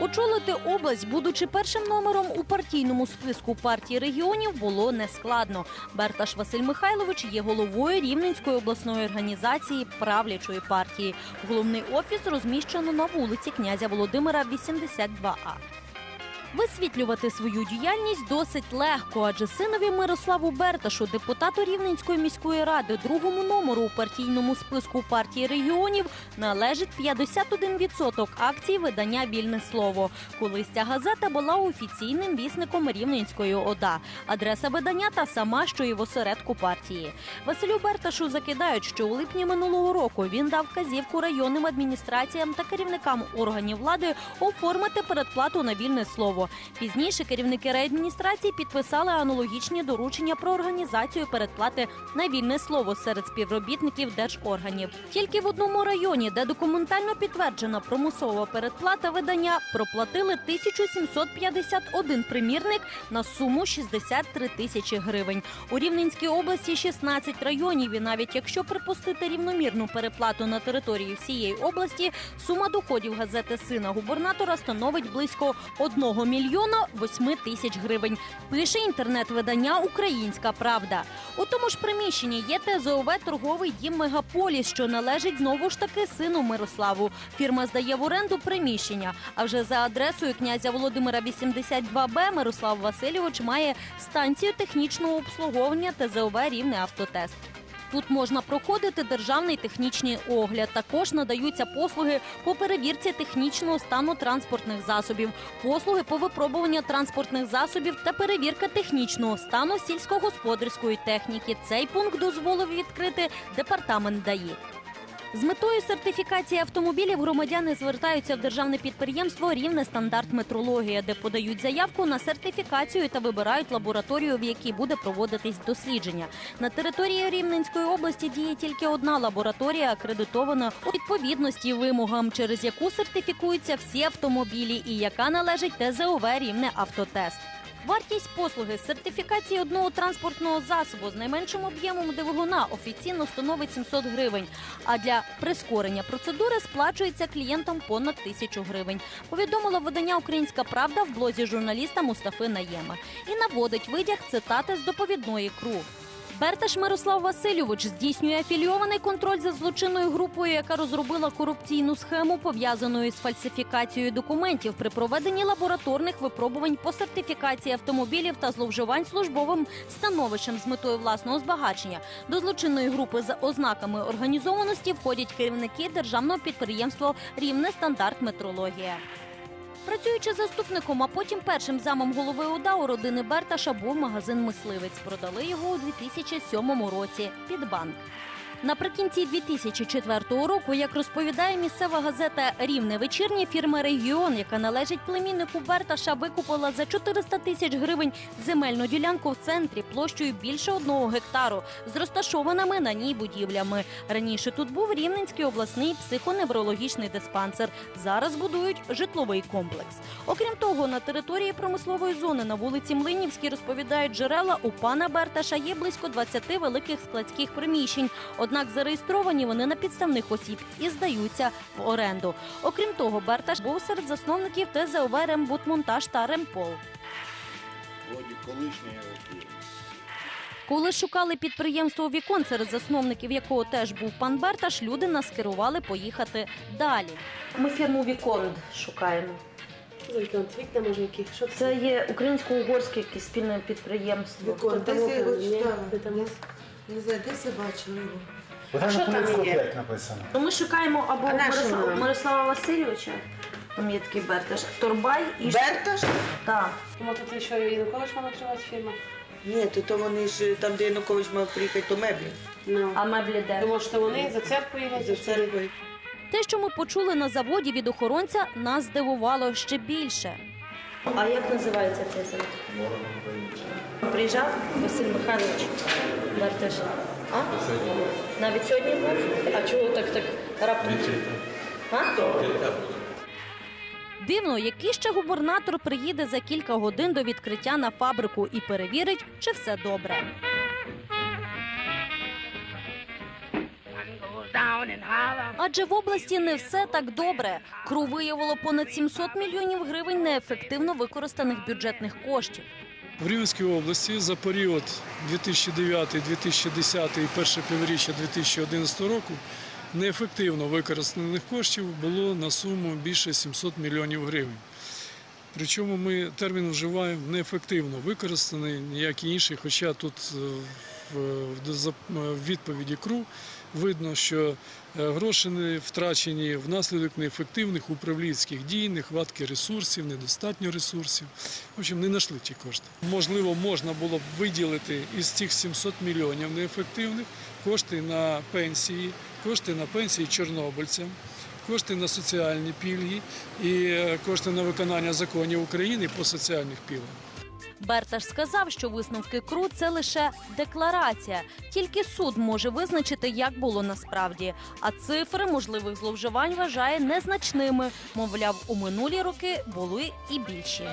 Очолити область, будучи першим номером у партійному списку партії регіонів, було нескладно. Берташ Василь Михайлович є головою Рівненської обласної організації правлячої партії. Головний офіс розміщено на вулиці князя Володимира, 82А. Висвітлювати свою діяльність досить легко, адже синові Мирославу Берташу, депутату Рівненської міської ради, другому номеру у партійному списку партії регіонів, належить 51% акцій видання Вільне слово. Колись ця газета була офіційним вісником Рівненської ОДА. Адреса видання та сама, що і в осередку партії. Василю Берташу закидають, що у липні минулого року він дав вказівку районним адміністраціям та керівникам органів влади оформити передплату на вільне слово. Пізніше керівники райадміністрації підписали аналогічні доручення про організацію передплати на вільне слово серед співробітників держорганів. Тільки в одному районі, де документально підтверджена примусова передплата видання, проплатили 1751 примірник на суму 63 тисячі гривень. У Рівненській області 16 районів. І навіть якщо припустити рівномірну переплату на території всієї області, сума доходів газети сина губернатора становить близько 1 мільйона 8 тисяч гривень. Пише інтернет-видання Українська Правда. У тому ж приміщенні є ТЗОВ торговий дім Мегаполіс, що належить знову ж таки сину Мирославу. Фірма здає в оренду приміщення. А вже за адресою князя Володимира 82Б Мирослав Васильович має станцію технічного обслуговування ТЗОВ Рівне Автотест. Тут можна проходити державний технічний огляд. Також надаються послуги по перевірці технічного стану транспортних засобів, послуги по випробуванню транспортних засобів та перевірка технічного стану сільськогосподарської техніки. Цей пункт дозволив відкрити департамент ДАІ. З метою сертифікації автомобілів громадяни звертаються в державне підприємство Рівне стандарт метрологія, де подають заявку на сертифікацію та вибирають лабораторію, в якій буде проводитись дослідження. На території Рівненської області діє тільки одна лабораторія, акредитована у відповідності вимогам, через яку сертифікуються всі автомобілі і яка належить ТЗОВ Рівне Автотест. Вартість послуги з сертифікації одного транспортного засобу з найменшим об'ємом двигуна офіційно становить 700 гривень. А для прискорення процедури сплачується клієнтам понад тисячу гривень. Повідомила видання Українська Правда в блозі журналіста Мустафи Наєма і наводить витяг цитати з доповідної КРУ. Берташ Мирослав Васильович здійснює афілійований контроль за злочинною групою, яка розробила корупційну схему, пов'язану із фальсифікацією документів при проведенні лабораторних випробувань по сертифікації автомобілів та зловживань службовим становищем з метою власного збагачення. До злочинної групи за ознаками організованості входять керівники державного підприємства Рівне стандарт метрологія. Працюючи заступником, а потім першим замом голови ОДА у родини Берташа був магазин Мисливець. Продали його у 2007 році під банк. Наприкінці 2004 року, як розповідає місцева газета Рівне вечірнє фірма Регіон, яка належить племіннику Берташа, викупила за 400 тисяч гривень земельну ділянку в центрі площею більше одного гектару з розташованими на ній будівлями. Раніше тут був Рівненський обласний психоневрологічний диспансер. Зараз будують житловий комплекс. Окрім того, на території промислової зони на вулиці Млинівській розповідають джерела у пана Берташа є близько 20 великих складських приміщень. Однак зареєстровані вони на підставних осіб і здаються в оренду. Окрім того, Берташ був серед засновників ТЗОВ «Рембудмонтаж» та Ремпол. Вроді колишньої роки. Коли шукали підприємство Вікон, серед засновників якого теж був пан Берташ, люди нас керували поїхати далі. Ми фірму Вікон шукаємо. Вікон, вікна може які? Що Це є українсько-угорське якесь спільне підприємство. Вікон, десь я його читала. Не знаю, десь я бачила його. Богдана що там Хмельницького є? 5 написано. Ну, ми шукаємо або А на що Мирослава, нам? Мирослава Васильовича, там є такий Берташ, Торбай і Берташ? Так. Тому тут що Янукович мав відкривати фірма. Ні, то, то вони ж там, де Янукович мав приїхати, то меблі. Ну. А меблі де? Думав, що вони за церквою їдуть? За церквою. Те, що ми почули на заводі від охоронця, нас здивувало ще більше. А як називається цей завод? Приїжджав Василь Михайлович Берташ. А? Навіть сьогодні був? А чого так так раптом? А? Дивно, який ще губернатор приїде за кілька годин до відкриття на фабрику і перевірить, чи все добре. Адже в області не все так добре. КРУ виявило понад 700 мільйонів гривень неефективно використаних бюджетних коштів. В Рівненській області за період 2009-2010 і перше півріччя 2011 року неефективно використаних коштів було на суму більше 700 мільйонів гривень. Причому ми термін вживаємо неефективно використаний, ніякий інший, хоча тут е, в, відповіді КРУ видно, що е, гроші не втрачені внаслідок неефективних управлінських дій, нехватки ресурсів, недостатньо ресурсів. В общем, не знайшли ті кошти. Можливо, можна було б виділити із цих 700 мільйонів неефективних кошти на пенсії, кошти на пенсії чорнобильцям, кошти на соціальні пільги і е, кошти на виконання законів України по соціальних пільгах. Берташ сказав, що висновки КРУ це лише декларація. Тільки суд може визначити, як було насправді. А цифри можливих зловживань вважає незначними. Мовляв, у минулі роки були і більші.